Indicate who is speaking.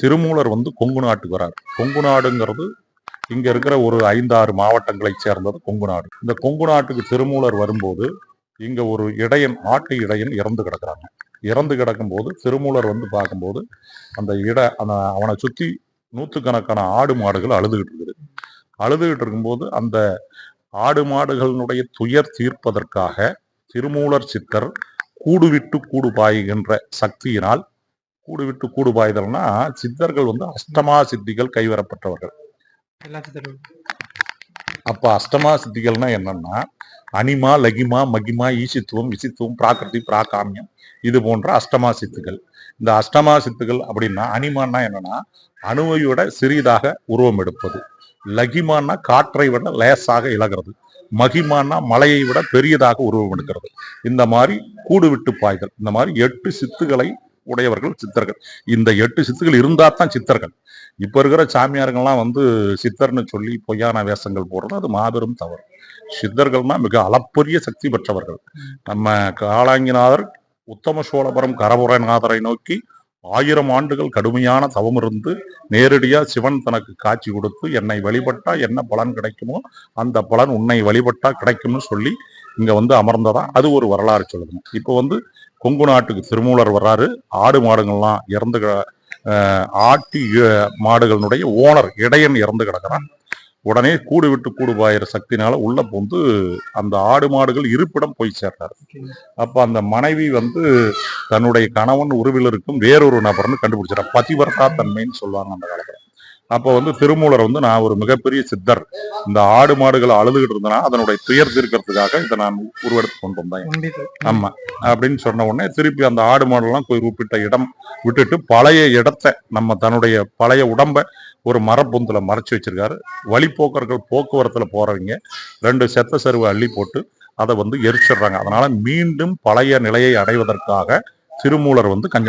Speaker 1: திருமூலர் வந்து கொங்கு நாட்டுக்கு வரார். கொங்கு நாடுங்கிறது இங்க இருக்கிற ஒரு ஐந்தாறு மாவட்டங்களை சேர்ந்தது கொங்கு நாடு. இந்த கொங்கு நாட்டுக்கு திருமூலர் வரும்போது இங்க ஒரு இடையன் ஆட்டு இடையன் இறந்து கிடக்குறாங்க. இறந்து கிடக்கும்போது திருமூலர் வந்து பார்க்கும்போது அந்த இட அந்த அவனை சுத்தி நூற்றுக்கணக்கான ஆடு மாடுகள் அழுதுகிட்டு இருக்குது. அழுதுகிட்டு இருக்கும்போது அந்த ஆடு மாடுகளினுடைய துயர் தீர்ப்பதற்காக திருமூலர் சித்தர் கூடு விட்டு கூடு பாய்கின்ற சக்தியினால் கூடு விட்டு கூடு பாய்தல்னா சித்தர்கள் வந்து அஷ்டமா சித்திகள் கைவரப்பட்டவர்கள். அப்ப அஷ்டமா சித்திகள்னா என்னன்னா அனிமா லகிமா மகிமா ஈசித்துவம் விசித்துவம் பிராகிருதி பிராகாமியம் இது போன்ற அஷ்டமா சித்துகள். இந்த அஷ்டமா சித்துகள் அப்படின்னா அனிமான்னா என்னன்னா அணுவை விட சிறிதாக உருவம் எடுப்பது. லகிமான்னா காற்றை விட லேசாக இழகிறது மகிமான்னா மலையை விட பெரியதாக உருவம் எடுக்கிறது. இந்த மாதிரி கூடு விட்டு பாய்தல். இந்த மாதிரி எட்டு சித்துகளை உடையவர்கள் சித்தர்கள். இந்த எட்டு சித்துகள் இருந்தால் தான் சித்தர்கள். இப்போ இருக்கிற சாமியாருங்கள்லாம் வந்து சித்தர்னு சொல்லி பொய்யான வேஷங்கள் போடுறது அது மாபெரும் தவறு. சித்தர்கள்னா மிக அளப்பரிய சக்தி பெற்றவர்கள். நம்ம காளாங்கிநாதர் உத்தம சோழபுரம் கரபுரநாதரை நோக்கி ஆயிரம் ஆண்டுகள் கடுமையான தவம் இருந்து நேரடியாக சிவன் தனக்கு காட்சி கொடுத்து என்னை வழிபட்டா என்ன பலன் கிடைக்குமோ அந்த பலன் உன்னை வழிபட்டா கிடைக்கும்னு சொல்லி இங்க வந்து அமர்ந்ததா? அது ஒரு வரலாறு சொல்லணும் இப்போ வந்து கொங்கு நாட்டுக்கு திருமூலர் வர்றாரு. ஆடு மாடுகள்லாம் இறந்து கிட- ஆட்டி மாடுகளினுடைய ஓனர் இடையன் இறந்து கிடக்கிறான். உடனே கூடு விட்டு கூடு பாயிற சக்தினால உள்ள போந்து அந்த ஆடு மாடுகள் இருப்பிடம் போய் சேர்றாரு. அப்ப அந்த மனைவி வந்து தன்னுடைய கணவன் உருவில் இருக்கும் வேறொரு நபர்னு கண்டுபிடிச்சார் பதிவர்த்தா தன்மைன்னு சொல்லுவாங்க அந்த காலத்துல. அப்ப வந்து திருமூலர் வந்து நான் ஒரு மிகப்பெரிய சித்தர். இந்த ஆடு மாடுகள் அழுதுகிட்டு இருந்தனா அதனுடைய துயர் தீர்க்கறதுக்காக இதை நான் உருவெடுத்து கொண்டு வந்தேன். ஆமா. அப்படின்னு சொன்ன உடனே திருப்பி அந்த ஆடு மாடெல்லாம் போய் குறிப்பிட்ட இடம் விட்டுட்டு பழைய இடத்த நம்ம தன்னுடைய பழைய உடம்ப ஒரு மரப்பொந்துல மறைச்சு வச்சிருக்காரு. வழிப்போக்கர்கள் போக்குவரத்துல போறவங்க ரெண்டு செத்த சருவை அள்ளி போட்டு அதை வந்து எரிச்சிடுறாங்க. அதனால மீண்டும் பழைய நிலையை அடைவதற்காக திருமூலர் வந்து கஞ்ச